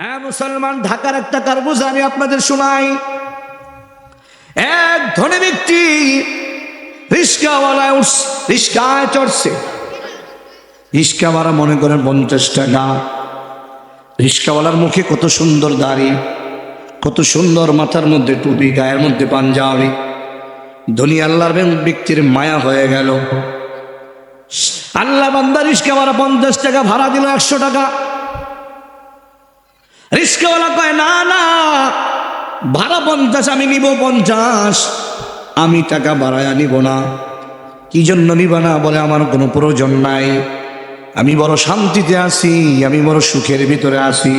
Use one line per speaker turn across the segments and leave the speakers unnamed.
হ্যাঁ মুসলমান, ঢাকার একটা কারগুজ আমি আপনাদের শোনাই। এক ধনী ব্যক্তি রিস্কাওয়ালায় উঠছে রিস্কায় চড়ছে। রিস্কাওয়ালা মনে করেন পঞ্চাশ টাকা রিস্কাওয়ালার মুখে কত সুন্দর দাড়ি, কত সুন্দর মাথার মধ্যে টুপি, গায়ের মধ্যে পাঞ্জাবি। ধনী আল্লাহর ব্যক্তির মায়া হয়ে গেল। আল্লাহ বান্দা রিস্কাওয়ালা পঞ্চাশ টাকা ভাড়া দিল একশো টাকা। রিস্কাওয়ালা কয়, না না, ভাড়া পঞ্চাশ, আমি নিব পঞ্চাশ। আমি টাকা বাড়ায়া নিব না। কি জন্য নিব না বলে আমার কোনো প্রয়োজন নাই। আমি বড় শান্তিতে আছি, আমি বড় সুখের ভিতরে আছি।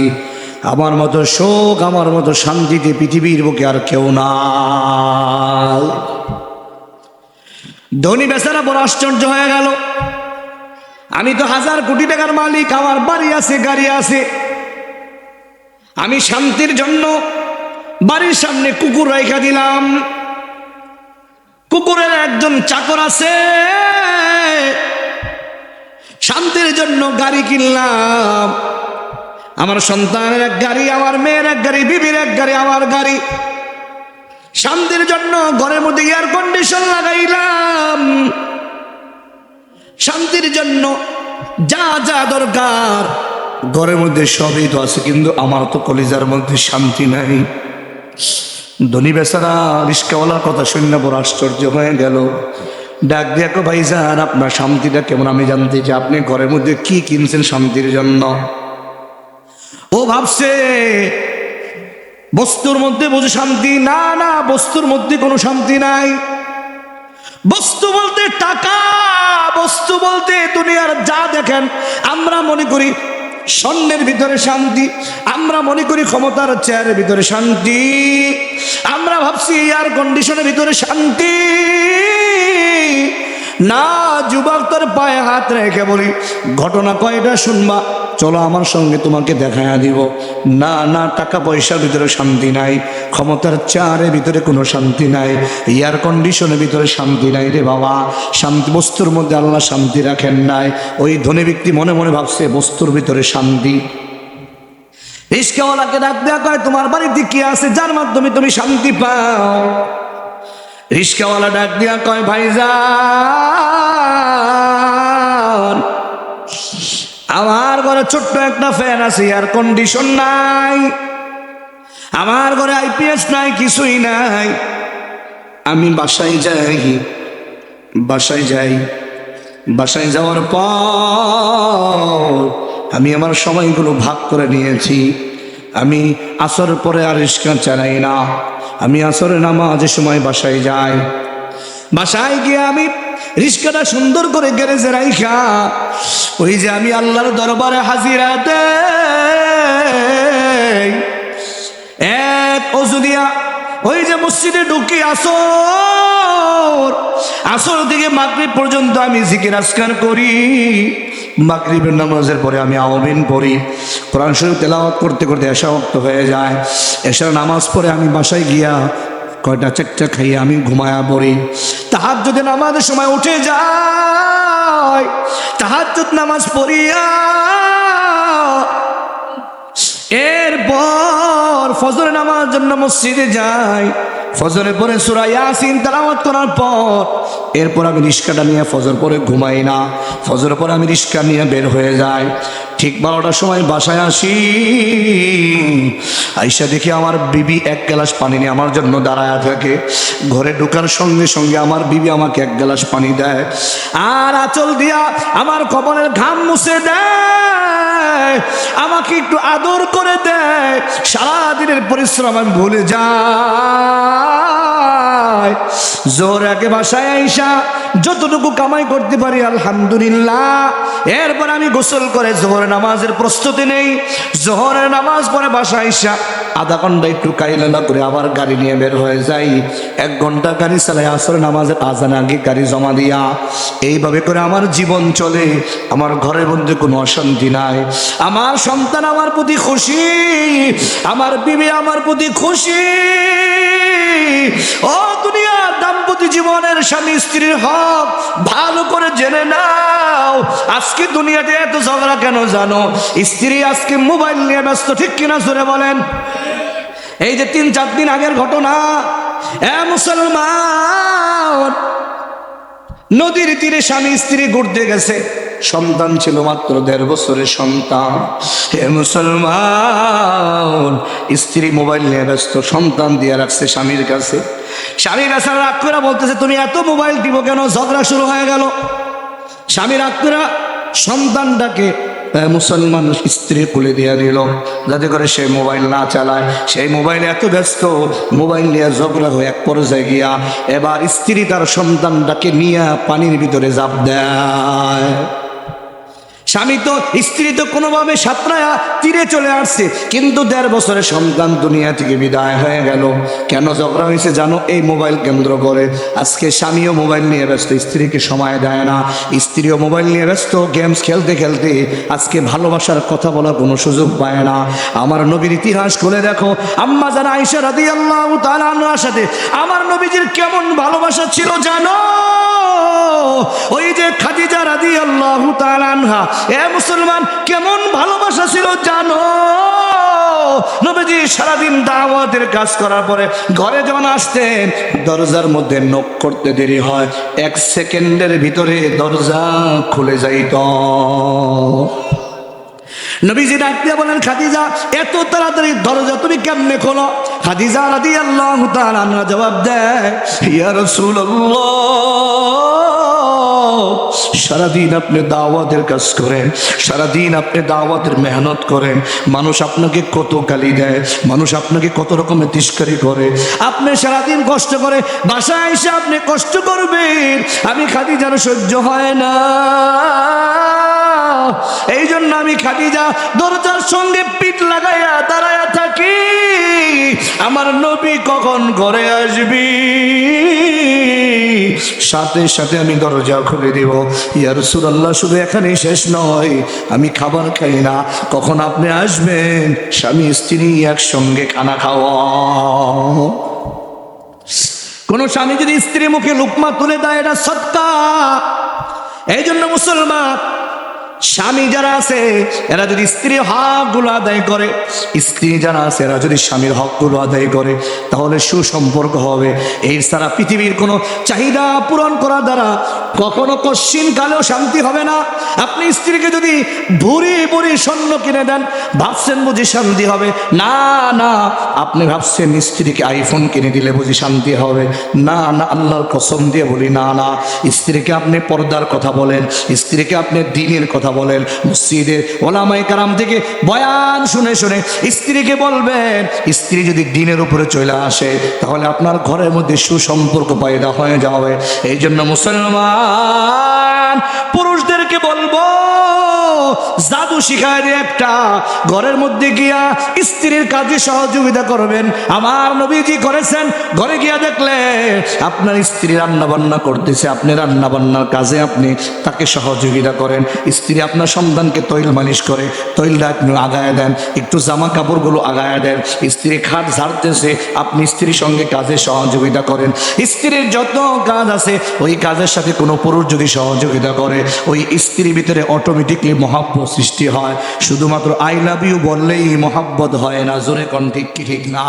আমার মতো শোক আমার মতো শান্তিতে পৃথিবীর বুকে আর কেউ না ধনী বেচারা বড় আশ্চর্য হয়ে গেল। আমি তো হাজার কোটি টাকার মালিক, আমার বাড়ি আছে, গাড়ি আছে। আমি শান্তির জন্য বাড়ির সামনে কুকুর রেখা দিলাম। কুকুরের একজন চাকর আছে। শান্তির জন্য গাড়ি কিনলাম। আমার সন্তানের এক গাড়ি, আমার মেয়ের এক গাড়ি, বিবির এক গাড়ি, আমার গাড়ি। শান্তির জন্য ঘরের মধ্যে এয়ার কন্ডিশন লাগাইলাম। শান্তির জন্য যা যা দরকার ঘরের মধ্যে সবই তো আছে, কিন্তু আমার তো কলিজার মধ্যে শান্তি নাই। ধনী বেচারা রিস্কাওয়ালার কথা শুনলে বড় আশ্চর্য হয়ে গেল। ডাক দেখো ভাই যান আপনার শান্তিটা কেমন আমি জানতে চাই। আপনি ঘরের মধ্যে কি কিনছেন শান্তির জন্য? ও ভাবছে, বস্তুর মধ্যে বুঝে শান্তি? না না, বস্তুর মধ্যে কোনো শান্তি নাই। বস্তু বলতে টাকা, বস্তু বলতে দুনিয়ার যা দেখেন, আমরা মনে করি স্বর্ণের ভিতরে শান্তি। আমরা মনে করি ক্ষমতার চেয়ারের ভিতরে শান্তি। আমরা ভাবছি এয়ার কন্ডিশনের ভিতরে শান্তি। না, যুবক তোর পায়ে হাত রেখে বলি, ঘটনা কয়টা শুনবা? চলো আমার সঙ্গে তোমাকে দেখায়া দিব। না না টাকা পয়সার ভিতরে শান্তি নাই। ক্ষমতার চারের ভিতরে কোনো শান্তি নাই। এয়ার কন্ডিশনের ভিতরে শান্তি নাই রে বাবা। শান্তি, বস্তুর মধ্যে আল্লাহ শান্তি রাখেন নাই। ওই ধনী ব্যক্তি মনে মনে ভাবছে, বস্তুর ভিতরে শান্তি। রিস্কাওয়ালাকে ডাক দেওয়া কয়, তোমার বাড়িতে কি আছে? যার মাধ্যমে তুমি শান্তি পাও? রিস্কাওয়ালা ডাক দেওয়া কয়, ভাইজান, আমার ছোট্ট একটা ফ্যান আছে এয়ার কন্ডিশন নাই। আমার ঘরে আইপিএস নাই, কিছুই নাই। আমি বাসায় যাই বাসায় যাই। বাসায় যাওয়ার পর আমি আমার সময়গুলো ভাগ করে নিয়েছি। আমি আসর পরে আর রিস্কা চালাই না। আমি আসরে নামাজের সময় বাসায় যাই। বাসায় গিয়ে আমি রিস্কাটা সুন্দর করে গ্যারেজে রাইখা। ওই যে আমি আল্লাহর দরবারে হাজিরা দেই। এক অজু দিয়া ওই যে মসজিদে ঢুকি আসর। আসর থেকে মাগরিব পর্যন্ত আমি জিকির আসকার করি। মাগরিবের নামাজের পরে আমি আওয়াবিন পড়ি। কোরআন শরীফ তেলাওয়াত করতে করতে অক্ত হয়ে যায়। এসার নামাজ পড়ে আমি বাসায় গিয়া কয়টা চারটা খাইয়ে আমি ঘুমায়া পড়ি। তাহার যদি নামাজের সময় উঠে যায়। তাহার যদি নামাজ পড়িয়া এরপর ফজর নামার জন্য মসজিদে যাই। ফজরের পরে সুরা ইয়াসিন করার পর এরপর আমি রিস্কাটা নিয়ে ফজর পরে ঘুমাই না। ফজর পরে আমি রিস্কা নিয়ে বের হয়ে যাই। ঠিক বারোটার সময় বাসায় আসি। আইসা দেখি আমার বিবি এক গ্লাস পানি নিয়ে আমার জন্য দাঁড়ায় থাকে। ঘরে ঢুকার সঙ্গে সঙ্গে আমার বিবি আমাকে এক গ্লাস পানি দেয়। আর আচল দিয়া আমার কবলের ঘাম মুছে দেয়। আমাকে একটু আদর করে দেয়। সারাদিনের পরিশ্রম আমি ভুলে যাই। জোর একে বাসায় আইসা যতটুকু কামাই করতে পারি, আলহামদুলিল্লাহ। এরপর আমি গোসল করে জোহর নামাজের প্রস্তুতি নেই। জোহরের নামাজ পরে বাসায় আইসা আধা ঘণ্টা একটু কাইলালা করে আবার গাড়ি নিয়ে বের হয়ে যাই। এক ঘণ্টা গাড়ি চালাই আসর নামাজের আজান আগে গাড়ি জমা দিয়া। এইভাবে করে আমার জীবন চলে। আমার ঘরের মধ্যে কোনো অশান্তি নাই। আমার সন্তান আমার প্রতি খুশি। আমার বিবি আমার প্রতি খুশি। ও দুনিয়ার দাম্পত্য জীবনের স্বামী স্ত্রীর ভালো করে জেনে নাও। আজকে দুনিয়াতে এত ঝগড়া কেন জানো? স্ত্রী আজকে মোবাইল নিয়ে ব্যস্ত, ঠিক কিনা জোরে বলেন? এই যে তিন চার দিন আগের ঘটনা, এ মুসলমান, নদীর তীরে স্বামী স্ত্রী ঘুরতে গেছে। সন্তান ছিল মাত্র দেড় বছরের সন্তান। হে মুসলমান, স্ত্রী মোবাইল নিয়ে ব্যস্ত, সন্তান দিয়ে রাখছে স্বামীর কাছে। স্বামী বেচারা রাগ করে বলতেছে, তুমি এত মোবাইল দিব কেন? ঝগড়া শুরু হয়ে গেল। স্বামী রাগ করে সন্তানটাকে মুসলমান স্ত্রী খুলে দিয়ে দিল যাতে করে সে মোবাইল না চালায়। সেই মোবাইলে এত ব্যস্ত, মোবাইল নিয়ে ঝগড়া হয়ে এক পর্যায়ে গিয়া এবার স্ত্রী তার সন্তানটাকে নিয়ে পানির ভিতরে জাপ দেয়। স্বামী তো স্ত্রী তো কোনোভাবে সাঁতরায়া তীরে চলে আসছে। কিন্তু দেড় বছরের সন্তান দুনিয়া থেকে বিদায় হয়ে গেল। কেন ঝগড়া হয়েছে জানো? এই মোবাইল কেন্দ্র করে। আজকে স্বামীও মোবাইল নিয়ে ব্যস্ত, স্ত্রীকে সময় দেয় না। স্ত্রীও মোবাইল নিয়ে ব্যস্ত, গেমস খেলতে খেলতে আজকে ভালোবাসার কথা বলার কোনো সুযোগ পায় না। আমার নবীর ইতিহাস খুলে দেখো। আম্মা যারা আইসা রাদি আল্লাহ তালার সাথে। আমার নবীজির কেমন ভালোবাসা ছিল জানো? ওই যে খাদিজা রাদি আল্লাহ আনহা। এ মুসলমান, কেমন ভালোবাসা ছিল জানো? নবীজি সারাদিন দাওয়াতের কাজ করার পরে ঘরে যখন আসতেন, দরজার মধ্যে নক করতে দেরি হয়। এক সেকেন্ডের ভিতরে দরজা খুলে যাইত। নবীজি ডাক দিয়ে বলেন, খাদিজা, এত তাড়াতাড়ি দরজা তুমি কেমনে খোলো? খাদিজা রাদি আল্লাহ জবাব দেয়, ইয়া রাসূলুল্লাহ সারাদিন আপনি দাওয়াতের কাজ করেন, সারাদিন আপনি দাওয়াতের মেহনত করেন, মানুষ আপনাকে কত গালি দেয়, মানুষ আপনাকে কত রকমের তিস্কারি করে। আপনি সারাদিন কষ্ট করে বাসায় এসে আপনি কষ্ট করবেন, আমি খাদি যেন সহ্য হয় না। এই জন্য আমি খাদিজা দরজার সঙ্গে পিঠ লাগাইয়া দাঁড়ায়া থাকি। আমার নবী কখন ঘরে আসবি? সাথে সাথে আমি দরজা খুলে দিব। ইয়ার সুরাল্লাহ শুধু এখানেই শেষ নয়, আমি খাবার খাই না। কখন আপনি আসবেন? স্বামী, স্ত্রী একসঙ্গে খানা খাওয়া। কোন স্বামী যদি স্ত্রী মুখে লুকমা তুলে দেয়, এটা সত্তা এই জন্য মুসলমান স্বামী যারা আছে, এরা যদি স্ত্রীর হকগুলো আদায় করে, স্ত্রী যারা আছে, এরা যদি স্বামীর হকগুলো আদায় করে, তাহলে সুসম্পর্ক হবে। এই সারা পৃথিবীর কোনো চাহিদা পূরণ করার দ্বারা কখনো কশ্চিন কালেও শান্তি হবে না। আপনি স্ত্রীকে যদি ভুরি ভুরি স্বর্ণ কিনে দেন, ভাবছেন বুঝি শান্তি হবে। না না, আপনি ভাবছেন স্ত্রীকে আইফোন কিনে দিলে বুঝি শান্তি হবে। না না, আল্লাহর কসম দিয়ে বলি, না না, স্ত্রীকে আপনি পর্দার কথা বলেন, স্ত্রীকে আপনি দিনের কথা বলেন, মসজিদের ওলামাই কারাম থেকে বয়ান শুনে শুনে স্ত্রীকে বলবেন, স্ত্রী যদি দিনের উপরে চলে আসে, তাহলে আপনার ঘরের মধ্যে সুসম্পর্ক পায়দা হয়ে যাবে। এই জন্য মুসলমান পুরুষদেরকে বলব জাদু শিখায় একটা। ঘরের মধ্যে গিয়া স্ত্রীর কাজে সহযোগিতা করবেন। আমার নবীজি করেছেন, ঘরে গিয়া দেখলে আপনার স্ত্রী রান্না বান্না করতেছে, আপনি রান্না বান্নার কাজে আপনি তাকে সহযোগিতা করেন। স্ত্রী আপনার সন্তানকে তৈল মালিশ করে, তৈলটা আপনি আগায় দেন, একটু জামা কাপড়গুলো আগায় দেন। স্ত্রী খাট ঝাড়তেছে, আপনি স্ত্রীর সঙ্গে কাজে সহযোগিতা করেন। স্ত্রীর যত কাজ আছে, ওই কাজের সাথে কোনো পুরুষ যদি সহযোগিতা করে, ওই স্ত্রীর ভিতরে অটোমেটিকলি মহাব্বত সৃষ্টি হয়। শুধুমাত্র আই লাভ ইউ বললেই মহাব্বত হয় না। জোরে কন ঠিক কি ঠিক না?